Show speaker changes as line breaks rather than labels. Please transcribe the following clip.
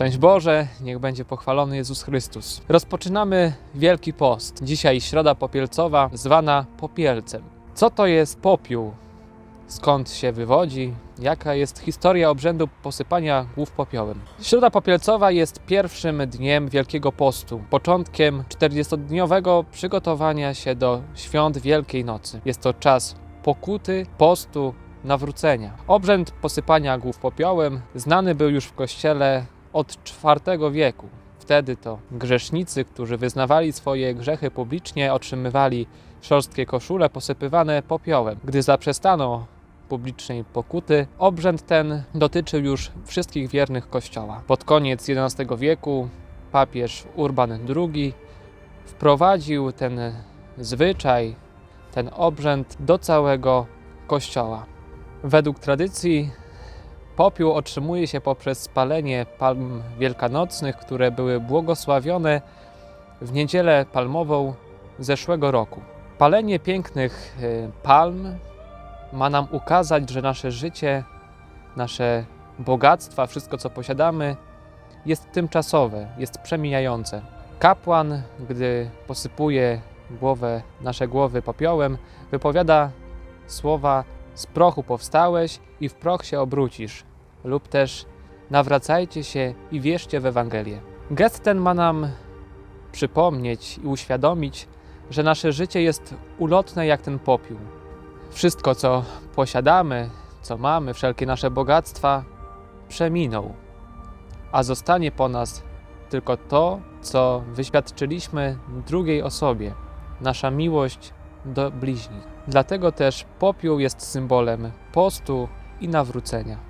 Szczęść Boże, niech będzie pochwalony Jezus Chrystus. Rozpoczynamy Wielki Post. Dzisiaj Środa Popielcowa, zwana Popielcem. Co to jest popiół? Skąd się wywodzi? Jaka jest historia obrzędu posypania głów popiołem? Środa Popielcowa jest pierwszym dniem Wielkiego Postu, początkiem 40-dniowego przygotowania się do świąt Wielkiej Nocy. Jest to czas pokuty, postu, nawrócenia. Obrzęd posypania głów popiołem znany był już w kościele od IV wieku. Wtedy to grzesznicy, którzy wyznawali swoje grzechy publicznie, otrzymywali szorstkie koszule posypywane popiołem. Gdy zaprzestano publicznej pokuty, obrzęd ten dotyczył już wszystkich wiernych Kościoła. Pod koniec XI wieku papież Urban II wprowadził ten zwyczaj, ten obrzęd do całego Kościoła. Według tradycji popiół otrzymuje się poprzez spalenie palm wielkanocnych, które były błogosławione w niedzielę palmową zeszłego roku. Palenie pięknych y, palm ma nam ukazać, że nasze życie, nasze bogactwa, wszystko co posiadamy, jest tymczasowe, jest przemijające. Kapłan, gdy posypuje głowę, nasze głowy popiołem, wypowiada słowa: Z prochu powstałeś i w proch się obrócisz, lub też nawracajcie się i wierzcie w Ewangelię. Gest ten ma nam przypomnieć i uświadomić, że nasze życie jest ulotne jak ten popiół. Wszystko, co posiadamy, co mamy, wszelkie nasze bogactwa przeminą, a zostanie po nas tylko to, co wyświadczyliśmy drugiej osobie nasza miłość do bliźnich. Dlatego też popiół jest symbolem postu i nawrócenia.